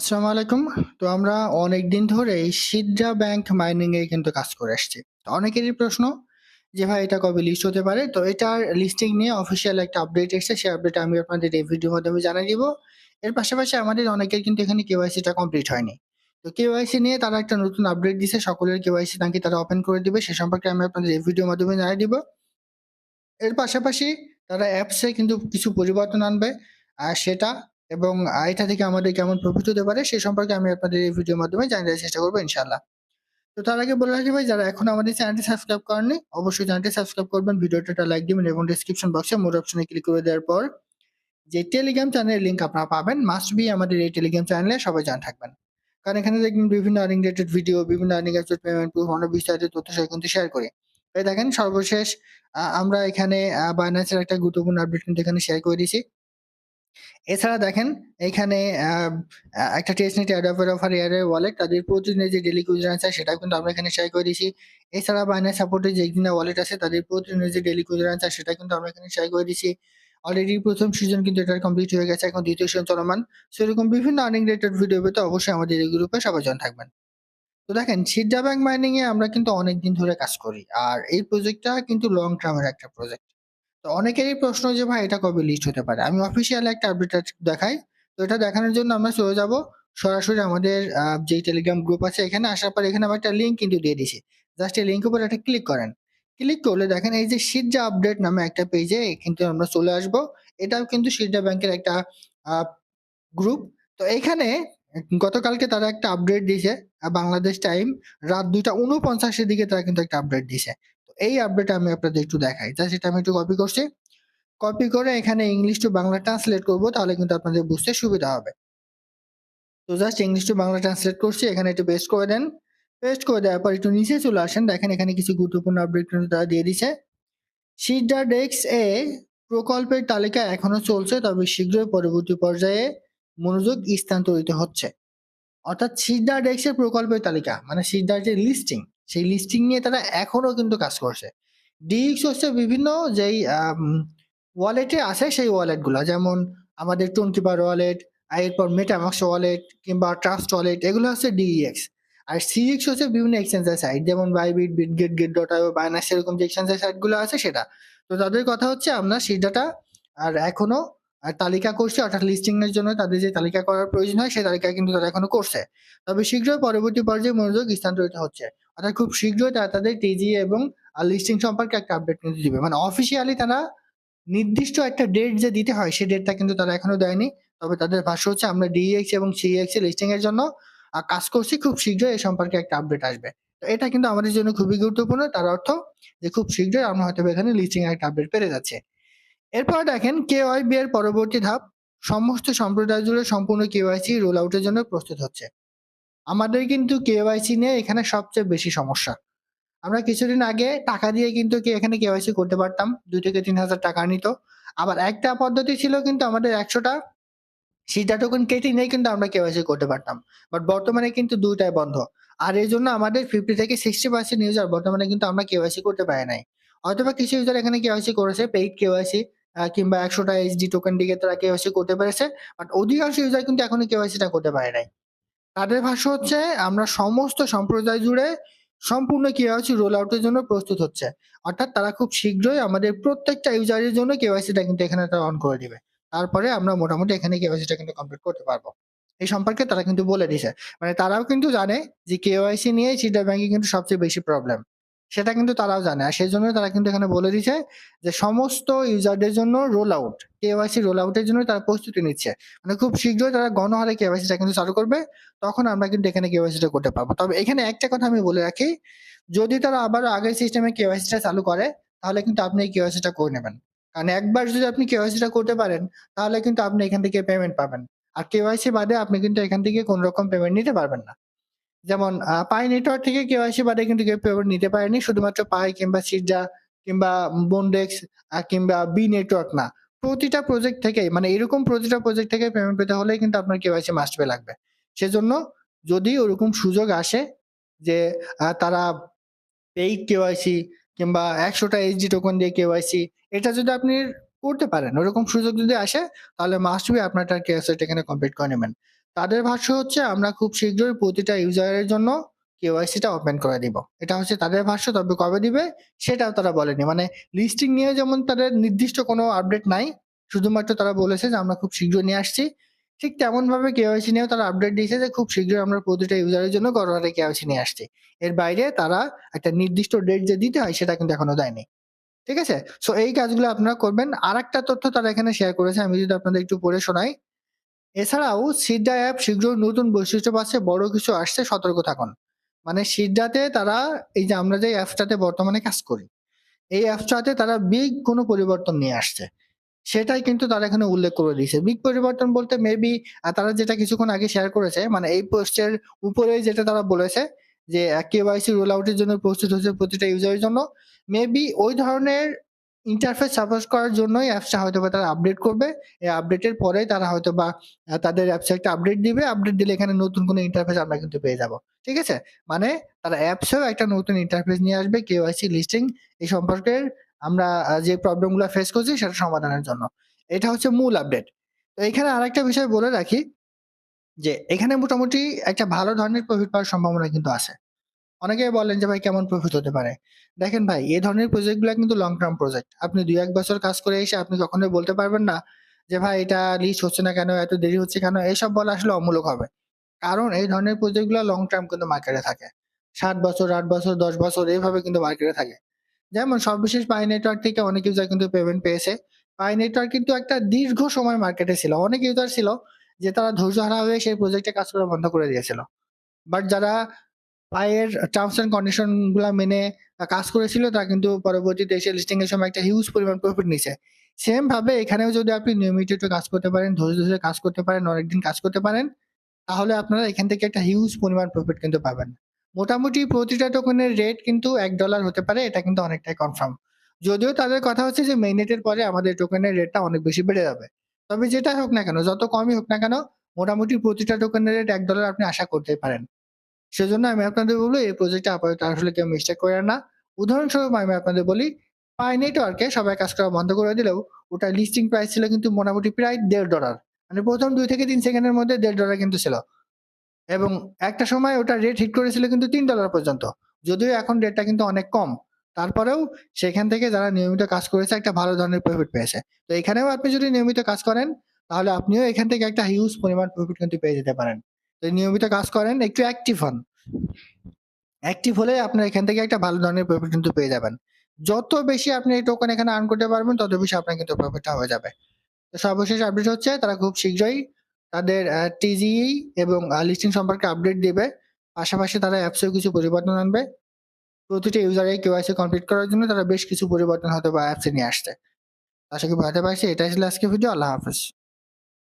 আসসালামু আলাইকুম। তো আমরা অনেক অনেকদিন ধরেই সিডরা ব্যাংক মাইনিং এ কিন্তু কাজ করে আসছি। তো অনেকেরই প্রশ্ন যে ভাই এটা কবে লিস্ট হতে পারে? তো এটার লিস্টিং নিয়ে অফিসিয়াল একটা আপডেট এসেছে। সেই আপডেট আমি আপনাদের এই ভিডিওর মাধ্যমে জানিয়ে দিব। এর পাশাপাশি আমাদের অনেকের কিন্তু এখানে কেওয়াইসি টা কমপ্লিট হয়নি। তো কেওয়াইসি নিয়ে তারা একটা নতুন আপডেট দিছে। সকলের কেওয়াইসি নাকি তারা ওপেন করে দিবে। সে সম্পর্কে আমি আপনাদের এই ভিডিওর মাধ্যমে জানিয়ে দিব। এর পাশাপাশি তারা অ্যাপসে কিন্তু কিছু পরিবর্তন আনবে। আর সেটা এবং এটা থেকে আমাদের কেমন প্রফিট হতে পারে সে সম্পর্কে আমি আপনাদের এই ভিডিওর মাধ্যমে জানিয়ে চেষ্টা করব ইনশাল্লাহ তো তার আগে বলে রাখি ভাই যারা এখন আমাদের চ্যানেলটি সাবস্ক্রাইব করেননি অবশ্যই চ্যানেলটি সাবস্ক্রাইব করবেন। ভিডিওতে একটা লাইক দিবেন এবং ডেসক্রিপশন বক্সে মোর অপশনে ক্লিক করে দেওয়ার পর যে টেলিগ্রাম চ্যানেলের লিঙ্ক আপনারা পাবেন মাস্ট বি আমাদের এই টেলিগ্রাম চ্যানেলে সবাই জয়েন থাকবেন। কারণ এখানে দেখবেন বিভিন্ন আর্নিং রিলেটেড ভিডিও, বিভিন্ন আর্নিং অ্যাপসের পেমেন্ট প্রুফ অনেক বিস্তারিত তথ্য সহ কিন্তু শেয়ার করি। তাই দেখেন সর্বশেষ আমরা এখানে আ বাইন্যান্স এর একটা গুরুত্বপূর্ণ আপডেট কিন্তু এখানে শেয়ার করে দিয়েছি। এছাড়া দেখেন এখানে একটা টেস্টনেট অ্যাডাপ্টার অফার এয়ারের ওয়ালেট তাদের প্রতিদিনের যে ডেইলি কুইজার আছে, সেটাও কিন্তু আমরা এখানে শেয়ার করে দিয়েছি। এছাড়া বাইন্যান্স সাপোর্টের যে এক্সিনা ওয়ালেট আছে, তাদের প্রতিদিনের যে ডেইলি কুইজার আছে সেটা কিন্তু আমরা এখানে শেয়ার করে দিয়েছি। অলরেডি প্রথম সিজন কিন্তু এটার কমপ্লিট হয়ে গেছে। এখন দ্বিতীয় সিজন চলমান। সো এরকম বিভিন্ন আর্নিং রিলেটেড ভিডিও পেতে অবশ্যই আমাদের এই গ্রুপে সবাই জয়েন থাকবেন। তো দেখেন সিডা ব্যাংক মাইনিং এ আমরা কিন্তু অনেক দিন ধরে কাজ করি। আর এই প্রজেক্টটা কিন্তু লং টার্ম এর একটা প্রজেক্ট। তো অনেকেরই প্রশ্ন যে, ভাই, এটা কবে লিস্ট হতে পারে? আমি অফিসিয়াল একটা আপডেট দেখাই। তো এটা দেখানোর জন্য আমরা চলে যাব সরাসরি আমাদের যে টেলিগ্রাম গ্রুপ আছে, এখানে আসার পর এখানে আমি একটা লিঙ্ক কিন্তু দিয়ে দিছি। জাস্ট এই লিংকের উপর একটা ক্লিক করেন। ক্লিক করলে দেখেন এই যে সিডা আপডেট নামে একটা পেজে কিন্তু আমরা চলে আসব। এটাও কিন্তু সিডা ব্যাংকের একটা গ্রুপ। তো এখানে গতকালকে তারা একটা আপডেট দিয়েছে বাংলাদেশ টাইম রাত ২টা ৪৯ এর দিকে তারা কিন্তু একটা আপডেট দিছে। এই আপডেট আমি আপনাদের একটু দেখাই। জাস্ট এটা আমি একটু কপি করছি। কপি করে এখানে ইংলিশ টু বাংলা ট্রান্সলেট করব, তাহলে কিন্তু আপনাদের বুঝতে সুবিধা হবে। তো just English to Bangla translate করছি। এখানে একটু পেস্ট করে দেন। পেস্ট করে দেওয়ার পর একটু নিচে চলে আসেন। দেখেন এখানে কিছু গুরুত্বপূর্ণ আপডেট কিন্তু তারা দিয়ে দিছে। সিডা ডেস্ক এ প্রকল্পের তালিকা এখনও চলছে, তবে শীঘ্রই পরবর্তী পর্যায়ে মনোযোগ স্থানান্তরিত হচ্ছে। অর্থাৎ সিডা ডেস্ক এর প্রকল্পের তালিকা মানে সিডার যে লিস্টিং সেই লিস্টিং নিয়ে তারা এখনও কিন্তু কাজ করছে। ডিএক্স হচ্ছে বিভিন্ন যেই ওয়ালেটে আছে সেই ওয়ালেটগুলা। যেমন আমাদের টোনকিপার ওয়ালেট, এরপর মেটামাস্ক ওয়ালেট কিংবা ট্রাস্ট ওয়ালেট এগুলো হচ্ছে ডিইএক্স। আর সিএক্স হচ্ছে বিভিন্ন এক্সচেঞ্জের সাইট যেমন বাইবিট, বিটগেট, গেট.io, বাইন্যান্স এরকম যে এক্সচেঞ্জের সাইটগুলো আছে সেটা। তো তাদের কথা হচ্ছে আমরা সিডাটা আর এখনও তালিকা করছে অর্থাৎ লিস্টিং এর জন্য তাদের যে তালিকা করার প্রয়োজন হয় সেই তালিকা কিন্তু তারা এখনও করছে। তবে শীঘ্রই পরবর্তী পর্যায়ে মনোযোগ স্থানান্তরিত হচ্ছে। অর্থাৎ খুব শীঘ্রই তারা তাদের টিজি এবং লিস্টিং সম্পর্কে একটা আপডেট কিন্তু দিবে। মানে অফিসিয়ালি তারা নির্দিষ্ট একটা ডেট যে দিতে হয় সেই ডেটটা কিন্তু তারা এখনও দেয়নি। তবে তাদের ভাষ্য হচ্ছে আমরা ডিএক্স এবং সিএক্স এর লিস্টিং এর জন্য কাজ করছি। খুব শীঘ্রই এ সম্পর্কে একটা আপডেট আসবে। তো এটা কিন্তু আমাদের জন্য খুবই গুরুত্বপূর্ণ। তার অর্থ যে খুব শীঘ্রই আমরা হয়তো এখানে লিস্টিং এর একটা আপডেট পেতে যাচ্ছি। এরপর দেখেন কেওয়াইবি এর পরবর্তী ধাপ, সমস্ত সম্প্রদায় জুড়ে সম্পূর্ণ কেওয়াইসি রোল আউটের জন্য প্রস্তুত হচ্ছে। আমাদের কিন্তু কেওয়াইসি নিয়ে এখানে সবচেয়ে বেশি সমস্যা। আমরা কিছুদিন আগে টাকা দিয়ে কিন্তু এখানে কেওয়াইসি করতে পারতাম। দুই থেকে ৩,০০০ টাকা নিত। আবার একটা পদ্ধতি ছিল কিন্তু আমাদের ১০০ টা সিডা টোকেন কেটে নিয়ে কিন্তু আমরা কেওয়াইসি করতে পারতাম। বাট বর্তমানে কিন্তু ২ টাই বন্ধ। আর এই জন্য আমাদের 50 থেকে 60% ইউজার বর্তমানে কিন্তু আমরা কেওয়াইসি করতে পারি নাই। হয়তোবা কিছু ইউজার এখানে কেওয়াইসি করেছে পেইড কেওয়াইসি কিংবা ১০০ টা এইচডি টোকেন দিয়ে তারা কেওয়াইসি করতে পেরেছে। বাট অধিকাংশ ইউজার কিন্তু এখনও কেওয়াইসিটা করতে পারে নাই। তাদের ভাষ্য হচ্ছে, আমরা সমস্ত সম্প্রদায় জুড়ে সম্পূর্ণ কেওয়াইসি রোল আউটের জন্য প্রস্তুত হচ্ছে। অর্থাৎ তারা খুব শীঘ্রই আমাদের প্রত্যেকটা ইউজারের জন্য কেওয়াইসিটা কিন্তু এখানে তারা অন করে দিবে। তারপরে আমরা মোটামুটি এখানে কেওয়াইসিটা কিন্তু কমপ্লিট করতে পারব এই সম্পর্কে তারা কিন্তু বলে দিছে। মানে তারাও কিন্তু জানে যে কেওয়াইসি নিয়ে সিটা ব্যাংকে কিন্তু সবচেয়ে বেশি প্রবলেম। সেটা কিন্তু তারাও জানে। আর সেই জন্য তারা কিন্তু এখানে বলে দিছে যে সমস্ত ইউজারদের জন্য রোল আউট, কেওয়াইসি রোল আউটের জন্য তারা প্রস্তুতি নিচ্ছে। মানে খুব শীঘ্রই তারা গণহারে কেওয়াইসিটা কিন্তু চালু করবে। তখন আমরা কিন্তু এখানে কেওয়াইসিটা করতে পারব তবে এখানে একটা কথা আমি বলে রাখি, যদি তারা আবারও আগের সিস্টেমে কেওয়াইসিটা চালু করে তাহলে কিন্তু আপনি এই কেওয়াইসিটা করে নেবেন। কারণ একবার যদি আপনি কেওয়াইসিটা করতে পারেন তাহলে কিন্তু আপনি এখান থেকে পেমেন্ট পাবেন। আর কেওয়াইসি বাদে আপনি কিন্তু এখান থেকে কোন রকম পেমেন্ট নিতে পারবেন না। যেমন পাই নেটওয়ার্ক থেকে কেওয়াইসি বাদে কিন্তু কেউ পেমেন্ট নিতে পারেনি। শুধুমাত্র পাই কিংবা সিডা কিংবা বন্ডেক্স কিংবা বি নেটওয়ার্ক না। প্রতিটা প্রজেক্ট থেকেই মানে এরকম প্রতিটা প্রজেক্ট থেকে পেমেন্ট পেতে হলেই কিন্তু আপনার কেওয়াইসি মাস্ট বি লাগবে। সেজন্য যদি ওরকম সুযোগ আসে যে তারা পেইড কেওয়াইসি কিংবা ১০০ টা এইচডি টোকেন দিয়ে কেওয়াইসি এটা যদি আপনি করতে পারেন, ওরকম সুযোগ যদি আসে, তাহলে মাস্ট বি আপনারটা কেওয়াইসিটা এখানে কমপ্লিট করে নেবেন। তাদের ভাষ্য হচ্ছে, আমরা খুব শীঘ্রই প্রতিটা ইউজারের জন্য কেওয়াইসিটা ওপেন করে দিব। এটা হচ্ছে তাদের ভাষ্য, তবে কবে দিবে সেটাও তারা বলেনি। মানে লিস্টিং নিয়ে যেমন তাদের নির্দিষ্ট কোনো আপডেট নাই। শুধুমাত্র তারা বলেছে যে আমরা খুব শীঘ্রই নিয়ে আসছি। ঠিক তেমনভাবে কেওয়াইসি নিয়েও তারা আপডেট দিয়েছে যে খুব শীঘ্রই আমরা প্রতিটা ইউজারের জন্য গড়হারে কেওয়াইসি নিয়ে আসছি। এর বাইরে তারা একটা নির্দিষ্ট ডেট যে দিতে হয় সেটা কিন্তু এখনও দেয়নি। ঠিক আছে? সো এই কাজগুলো আপনারা করবেন। আরেকটা তথ্য তারা এখানে শেয়ার করেছে, আমি যদি আপনাদের একটু পড়ে শোনাই। এছাড়াও সিডা অ্যাপ শীঘ্রই নতুন বৈশিষ্ট্য পাচ্ছে, বড় কিছু আসছে সতর্ক থাকুন। মানে সিডাতে তারা এই যে আমরা যে অ্যাপসটাতে বর্তমানে কাজ করি, এই অ্যাপসটাতে তারা বিগ কোনো পরিবর্তন নিয়ে আসছে। সেটাই কিন্তু তারা এখানে উল্লেখ করে দিয়েছে। বিগ পরিবর্তন বলতে মেবি তারা যেটা কিছুক্ষণ আগে শেয়ার করেছে মানে এই পোস্টের উপরে যেটা তারা বলেছে যে কেওয়াইসি রোল আউটের জন্য প্রস্তুত হচ্ছে প্রতিটা ইউজারের জন্য। মেবি ওই ধরনের ইন্টারফেস সাপোর্ট করার জন্যই অ্যাপসটা হয়তো বা তারা আপডেট করবে। এই আপডেটের পরেই তারা হয়তো বা তাদের অ্যাপসে একটা আপডেট দিবে। আপডেট দিলে এখানে নতুন কোনো ইন্টারফেস আমরা কিন্তু পেয়ে যাব। ঠিক আছে? মানে তারা অ্যাপসেও একটা নতুন ইন্টারফেস নিয়ে আসবে কেওয়াইসি লিস্টিং এই সম্পর্কের আমরা যে প্রবলেমগুলো ফেস করছি সেটা সমাধানের জন্য। এটা হচ্ছে মূল আপডেট। তো এখানে আরেকটা বিষয় বলে রাখি যে এখানে মোটামুটি একটা ভালো ধরনের প্রফিট পাওয়ার সম্ভাবনা কিন্তু আছে। অনেকেই বলেন যে ভাই কেমন প্রফিট হতে পারে? দেখেন ভাই এই ধরনের প্রজেক্টগুলা কিন্তু লং টার্ম প্রজেক্ট। আপনি ২-১ বছর কাজ করে এসে আপনি কখনোই বলতে পারবেন না যে ভাই এটা লিস্ট হচ্ছে না কেন? এত দেরি হচ্ছে কেন? এসব বলা আসলে অমূলক হবে। কারণ এই ধরনের প্রজেক্টগুলা লং টার্ম কিন্তু মার্কেটে থাকে। ৭ বছর, ৮ বছর, ১০ বছর এভাবে কিন্তু মার্কেটে থাকে। যেমন সর্বশেষ পাই নেটওয়ার্ক থেকে অনেক ইউজার কিন্তু পেমেন্ট পেয়েছে। পাই নেটওয়ার্ক কিন্তু একটা দীর্ঘ সময় মার্কেটে ছিল। অনেক ইউজার ছিল যে তারা ধৈর্য হারা হয়ে সেই প্রজেক্টে কাজ করা বন্ধ করে দিয়েছিল। বাট যারা পাইয়ের টার্মস অ্যান্ড কন্ডিশনগুলা মেনে কাজ করেছিল তারা কিন্তু পরবর্তীতে এসে লিস্টিং এর সময় একটা হিউজ পরিমাণ প্রফিট নিছে। সেম ভাবে এখানেও যদি আপনি নিয়মিত একটু কাজ করতে পারেন, ধৈর্য ধরে কাজ করতে পারেন, অনেকদিন কাজ করতে পারেন, তাহলে আপনারা এখান থেকে একটা হিউজ পরিমাণ প্রফিট কিন্তু পাবেন। মোটামুটি প্রতিটা টোকেনের রেট কিন্তু এক ডলার হতে পারে এটা কিন্তু অনেকটাই কনফার্ম। যদিও তাদের কথা হচ্ছে যে মেইননেটের পরে আমাদের টোকেনের রেটটা অনেক বেশি বেড়ে যাবে। তবে যেটা হোক না কেন, যত কমই হোক না কেন, মোটামুটি প্রতিটা টোকেনের রেট এক ডলার আপনি আশা করতেই পারেন। সেজন্য আমি আপনাদের বলব এই প্রজেক্টে আপাতত আসলে কেউ মিস্টেক কইরেন না। উদাহরণস্বরূপ আমি আপনাদের বলি, পাই নেটওয়ার্কে সবাই কাজ করা বন্ধ করে দিলেও ওটার লিস্টিং প্রাইস ছিল কিন্তু মোটামুটি প্রায় $১.৫ মানে ১ম ২ থেকে তিন সেকেন্ডের মধ্যে $১.৫ কিন্তু ছিল। এবং একটা সময় ওটা রেট হিট করেছিল কিন্তু তিন ডলার পর্যন্ত। যদিও এখন রেটটা কিন্তু অনেক কম। তারপরেও সেখান থেকে যারা নিয়মিত কাজ করেছে একটা ভালো ধরনের প্রফিট পেয়েছে। তো এখানেও আপনি যদি নিয়মিত কাজ করেন তাহলে আপনিও এখান থেকে একটা হিউজ পরিমাণ প্রফিট কিন্তু পেয়ে যেতে পারেন। নিয়মিত কাজ করেন, একটু অ্যাক্টিভ হন। অ্যাক্টিভ হলে আপনার এখান থেকে একটা ভালো ধরনের প্রফিট কিন্তু পেয়ে যাবেন। যত বেশি আপনি এই টোকেন এখানে আর্ন করতে পারবেন তত বেশি আপনার কিন্তু প্রফিটটা হয়ে যাবে। তো সর্বশেষ আপডেট হচ্ছে তারা খুব শীঘ্রই তাদের আ টিজিই এবং লিস্টিং সম্পর্কে আপডেট দেবে পাশাপাশি তারা অ্যাপসেও কিছু পরিবর্তন আনবে। প্রতিটা ইউজারের কেওয়াইসি কমপ্লিট করার জন্য তারা বেশ কিছু পরিবর্তন হয়তোবা অ্যাপসে নিয়ে আসছে। আশা করি বোঝাতে পারছি। এটাই ছিল আজকের ভিডিও। আল্লাহ হাফেজ।